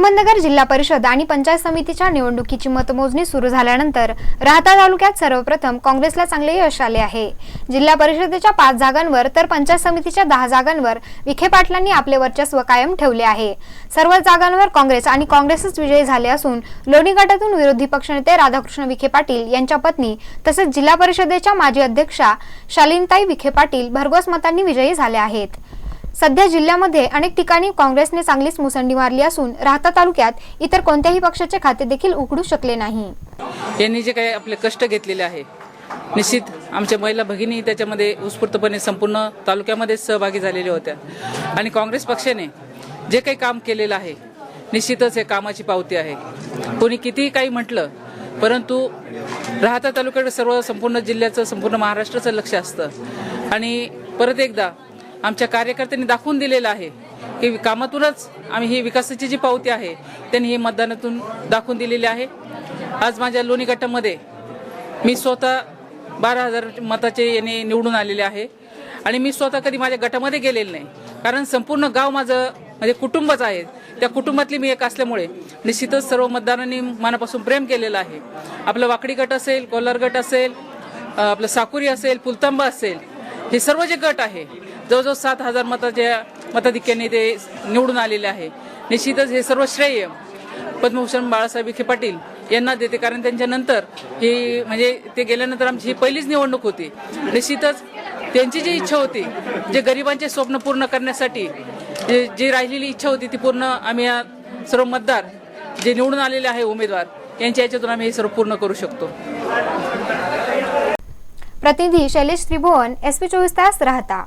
अहमदनगर जिल्हा परिषद आणि पंचायत समितीच्या निवडणुकीची मतमोजणी सुरू झाल्यानंतर राहता तालुक्यात सर्वप्रथम काँग्रेसला चांगले यश आले आहे. जिल्हा परिषदेच्या पाच जागांवर तर पंचायत समितीच्या दहा जागांवर विखे पाटलांनी आपले वर्चस्व कायम ठेवले आहे. सर्व जागांवर काँग्रेस आणि काँग्रेसच विजयी झाले असून लोणी गटातून विरोधी पक्षनेते राधाकृष्ण विखे पाटील यांच्या पत्नी तसेच जिल्हा परिषदेच्या माजी अध्यक्षा शालिनताई विखे पाटील भरघोस मतांनी विजयी झाल्या आहेत. सध्या जिल्ह्यामध्ये अनेक ठिकाणी काँग्रेसने चांगलीच मुसंडी मारली असून राहता तालुक्यात इतर कोणत्याही पक्षाचे खाते देखील उघडू शकले नाही. यांनी जे काही आपले कष्ट घेतलेले आहे निश्चित आमच्या महिला भगिनी त्याच्यामध्ये उत्स्फूर्तपणे संपूर्ण तालुक्यामध्ये सहभागी झालेल्या होत्या. आणि काँग्रेस पक्षाने जे काही काम केलेलं आहे निश्चितच हे कामाची पावती आहे. कोणी कितीही काही म्हटलं परंतु राहता तालुक्याकडे सर्व संपूर्ण जिल्ह्याचं संपूर्ण महाराष्ट्राचं लक्ष असतं. आणि परत एकदा आमच्या कार्यकर्त्यांनी दाखवून दिलेलं आहे की कामातूनच आम्ही ही विकासाची जी पावती आहे त्यांनी ही मतदानातून दाखवून दिलेली आहे. आज माझ्या लोणी गटामध्ये मी स्वतः बारा हजार मताचे याने निवडून आलेले आहे. आणि मी स्वतः कधी माझ्या गटामध्ये गेलेलं नाही. कारण संपूर्ण गाव माझं म्हणजे कुटुंबच आहे. त्या कुटुंबातली मी एक असल्यामुळे निश्चितच सर्व मतदारांनी मनापासून प्रेम केलेलं आहे. आपलं वाकडी गट असेल कोल्हार गट असेल आपलं साकुरी असेल पुलतांबा असेल हे सर्व जे गट आहे जवळजवळ सात हजार मताच्या मताधिक्याने ते निवडून आलेले आहे. निश्चितच हे सर्व श्रेय पद्मभूषण बाळासाहेब विखे पाटील यांना देते कारण त्यांच्यानंतर ही म्हणजे ते गेल्यानंतर आमची ही पहिलीच निवडणूक होती. निश्चितच त्यांची जी इच्छा होती जे गरिबांचे स्वप्न पूर्ण करण्यासाठी जे जी राहिलेली इच्छा होती ती पूर्ण आम्ही या सर्व मतदार जे निवडून आलेले आहे उमेदवार यांच्या याच्यातून आम्ही हे सर्व पूर्ण करू शकतो. प्रतिनिधी शैलेश त्रिभुवन एसपी चोवीस तास राहता.